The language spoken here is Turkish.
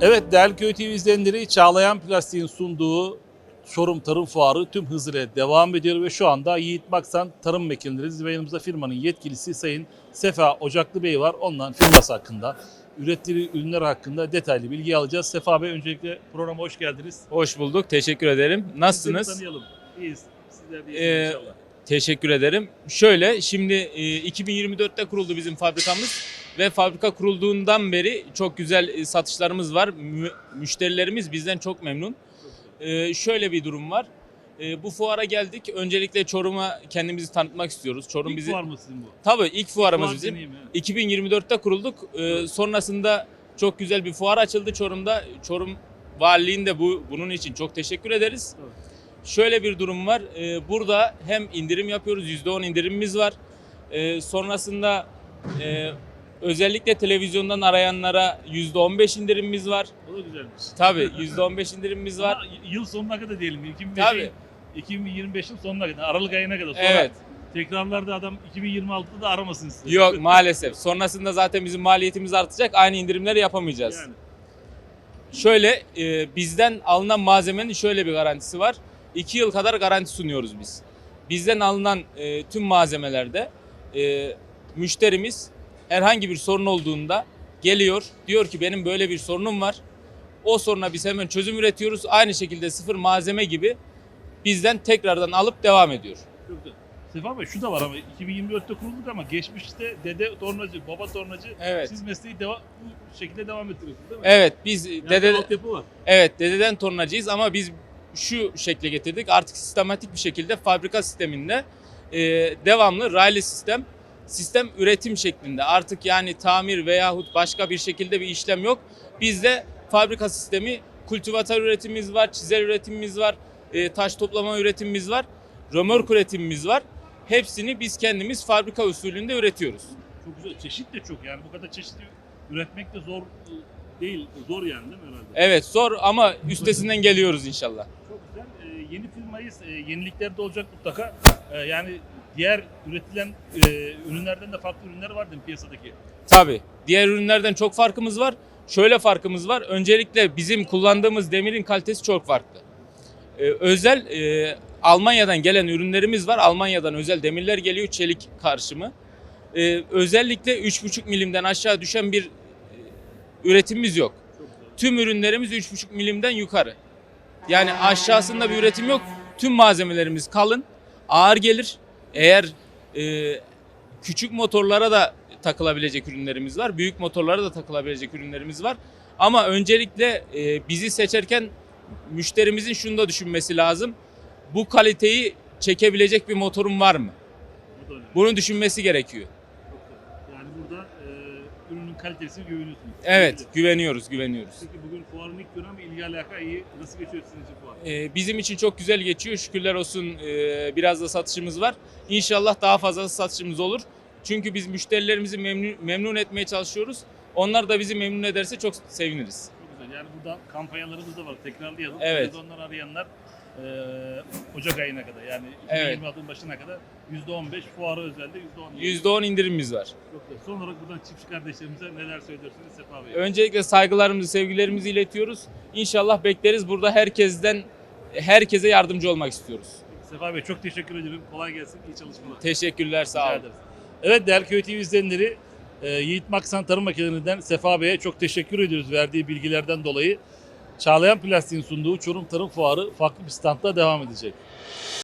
Evet değerli Köy TV izleyenleri Çağlayan Plastik'in sunduğu Çorum Tarım Fuarı tüm hızıyla devam ediyor ve şu anda Yiğit Maksan Tarım Makineleri'yiz ve yanımızda firmanın yetkilisi Sayın Sefa Ocaklı Bey var. Ondan firması hakkında, ürettiği ürünler hakkında detaylı bilgi alacağız. Sefa Bey öncelikle programa hoş geldiniz. Hoş bulduk. Teşekkür ederim. Nasılsınız? tanıyalım. İyiyiz. Sizler de Ee, iyisiniz inşallah. Teşekkür ederim. Şöyle şimdi e, 2024'te kuruldu bizim fabrikamız ve fabrika kurulduğundan beri çok güzel e, satışlarımız var. Mü- müşterilerimiz bizden çok memnun. Ee, şöyle bir durum var. Bu fuara geldik. Öncelikle Çorum'a kendimizi tanıtmak istiyoruz. Çorum İlk bizi var mı sizin bu? Tabii ilk fuarımız Fuar bizim. deneyimi, evet. 2024'te kurulduk. Ee, sonrasında çok güzel bir fuar açıldı Çorum'da. Çorum Valiliğinde bu bunun için çok teşekkür ederiz. Evet. Şöyle bir durum var. Ee, burada hem indirim yapıyoruz, %10 indirimimiz var. Ee, sonrasında e, özellikle televizyondan arayanlara %15 indirimimiz var. O da güzelmiş. Tabii %15 indirimimiz var. Ama yıl sonuna kadar diyelim. 2025'in Tabii. 2025'in sonuna kadar, Aralık ayına kadar. Sonra Evet. Tekrarlarda adam 2026'da da aramasın sizi. Yok maalesef. Sonrasında zaten bizim maliyetimiz artacak. Aynı indirimleri yapamayacağız. Yani. Şöyle e, bizden alınan malzemenin şöyle bir garantisi var. 2 yıl kadar garanti sunuyoruz biz. Bizden alınan e, tüm malzemelerde e, müşterimiz herhangi bir sorun olduğunda geliyor. Diyor ki benim böyle bir sorunum var. O soruna biz hemen çözüm üretiyoruz. Aynı şekilde sıfır malzeme gibi bizden tekrardan alıp devam ediyor. Çok da. Sefa Bey şu da var ama 2024'te kurulduk ama geçmişte dede tornacı, baba tornacı Evet. siz mesleği devam, bu şekilde devam ettiriyorsunuz değil mi? Evet biz Yani dede altyapı var. Evet dededen tornacıyız ama biz şu şekle getirdik. Artık sistematik bir şekilde fabrika sisteminde e, devamlı raylı sistem, sistem üretim şeklinde. Artık yani tamir veyahut başka bir şekilde bir işlem yok. Bizde fabrika sistemi, kultivatör üretimimiz var, çizer üretimimiz var, e, taş toplama üretimimiz var, römork üretimimiz var. Hepsini biz kendimiz fabrika usulünde üretiyoruz. Çok güzel. Çeşit de çok yani bu kadar çeşitli üretmek de zor e, değil. Zor yani değil mi herhalde? Evet zor ama üstesinden geliyoruz inşallah. Yeni firmayız. Ee, yenilikler de olacak mutlaka. Ee, yani diğer üretilen e, ürünlerden de farklı ürünler var değil mi piyasadaki? Tabii. Diğer ürünlerden çok farkımız var. Şöyle farkımız var. Öncelikle bizim kullandığımız demirin kalitesi çok farklı. Ee, özel e, Almanya'dan gelen ürünlerimiz var. Almanya'dan özel demirler geliyor çelik karşımı. Ee, özellikle 3,5 milimden aşağı düşen bir e, üretimimiz yok. Tüm ürünlerimiz 3,5 milimden yukarı. Yani aşağısında bir üretim yok. Tüm malzemelerimiz kalın, ağır gelir. Eğer e, küçük motorlara da takılabilecek ürünlerimiz var. Büyük motorlara da takılabilecek ürünlerimiz var. Ama öncelikle e, bizi seçerken müşterimizin şunu da düşünmesi lazım. Bu kaliteyi çekebilecek bir motorum var mı? Bunu düşünmesi gerekiyor. Çok güzel. Yani burada e, ürünün kalitesine güveniyorsunuz. Evet, güveniyoruz, güveniyoruz. Peki bugün fuarın ilk ama ilgi alaka iyi. Nasıl geçiyor sizin için fuar? Ee, bizim için çok güzel geçiyor. Şükürler olsun ee, biraz da satışımız var. İnşallah daha fazla satışımız olur. Çünkü biz müşterilerimizi memnun, memnun etmeye çalışıyoruz. Onlar da bizi memnun ederse çok seviniriz. Çok güzel. Yani burada kampanyalarımız da var. Tekrarlayalım. Evet. Televizyondan arayanlar e, Ocak ayına kadar yani Evet. 2026'ın başına kadar %15 fuara özelde %10. %10 indirimimiz var. Çok güzel. Son olarak buradan çiftçi kardeşlerimize neler söylüyorsunuz Sefa Bey? Öncelikle saygılarımızı, sevgilerimizi iletiyoruz. İnşallah bekleriz. Burada herkesten herkese yardımcı olmak istiyoruz. Sefa Bey çok teşekkür ederim. Kolay gelsin. İyi çalışmalar. Teşekkürler, sağ olun. Evet değerli Köy TV izleyenleri e, Yiğit Maksan Tarım Makinelerinden Sefa Bey'e çok teşekkür ediyoruz verdiği bilgilerden dolayı. Çağlayan Plastik'in sunduğu Çorum Tarım Fuarı farklı bir standta devam edecek.